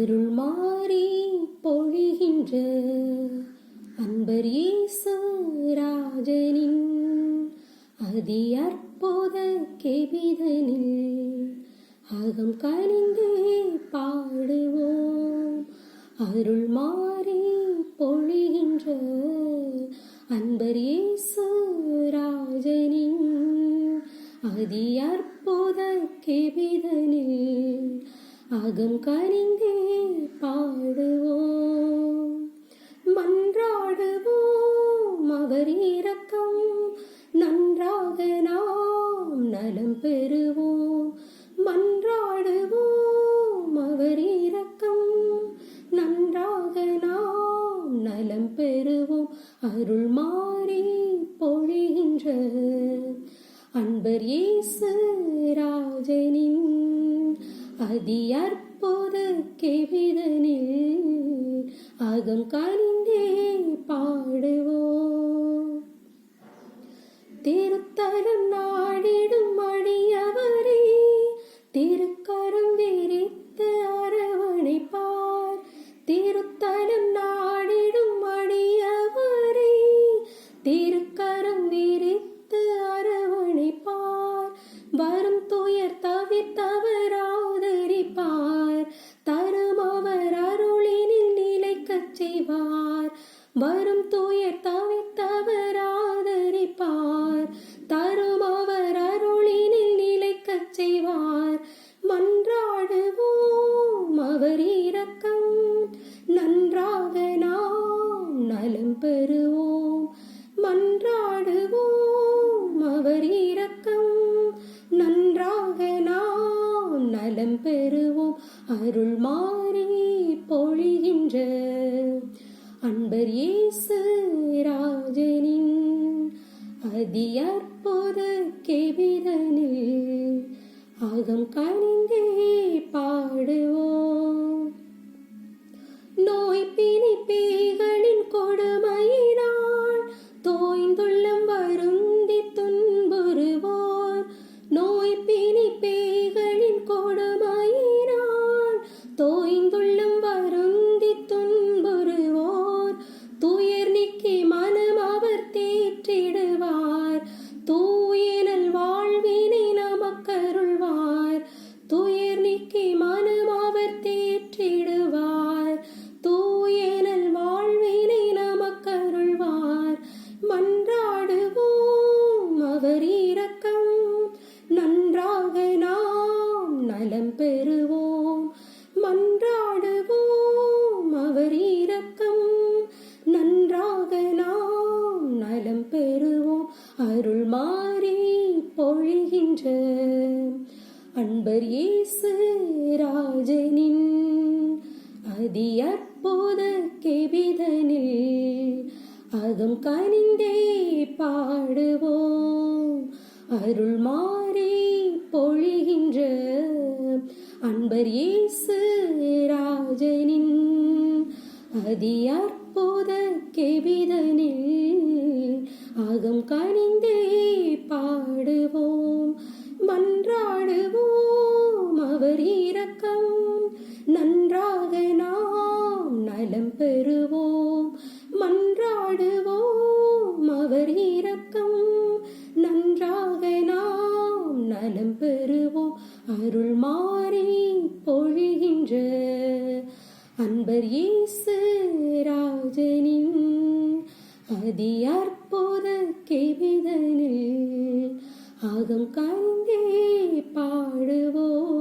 அருள் மாறி பொழிகின்ற அன்பர் இயேசு ராஜனின் அதி அற்புத கெபிதனில் அகம் கனிந்தே பாடுவோம். அருள் மாறி பொழிகின்ற அன்பர் இயேசு ராஜனின் அதி அற்புத கெபிதனில் அகம் கரிந்தே பாடுவோம். மன்றாடுவோம் அவர் இரக்கம் நன்றாக நாம் நலம் பெறுவோம். மன்றாடுவோம் அவர் இரக்கம் நன்றாக நாம் நலம் பெறுவோம். அருள் மாறி பொழிகின்ற அன்பர் இயேசு ராஜனின் அதியற்போது அற்புத கெவிதனில் அகம் கனிந்தே பாடுவோம். திருத்தலம் நாடிடும் அடியவரே திருக்கரம் விரித்து அரவணைப்பார். திருத்தலம் நாடிடும் அடியவரே திருக்கரம் விரித்து இரக்கம் நன்றாக நாம் நலம் பெறுவோம். மன்றாடுவோம் அவர் இரக்கம். நன்றாக நாம் நலம் பெறுவோம். அருள் மாறி பொழிகின்ற அன்பர் இயேசு ராஜனின் அதி அற்புத கெபிதனில் அகம் அவர் இரக்கம். நன்றாக நாம் நலம் பெறுவோம். மன்றாடுவோம் அவர் இரக்கம். நன்றாக நாம் நலம் பெறுவோம். அருள் மாறி பொழிகின்ற அன்பர் இயேசு ராஜனின் அதி அற்புத கெபிதனில். அதும் கனிந்தே பாடுவோம். அருள் மாறி பொழிகின்ற அன்பர் இயேசு ராஜனின் அதி அற்புத கெவிதனில் அகம் கனிந்தே பாடுவோம். மன்றாடுவோம். அருள் மாறி பொழிகின்ற அன்பர் இயேசு ராஜனின் அதி அற்புத கேவிதனில் ஆகம் கந்தே பாடுவோம்.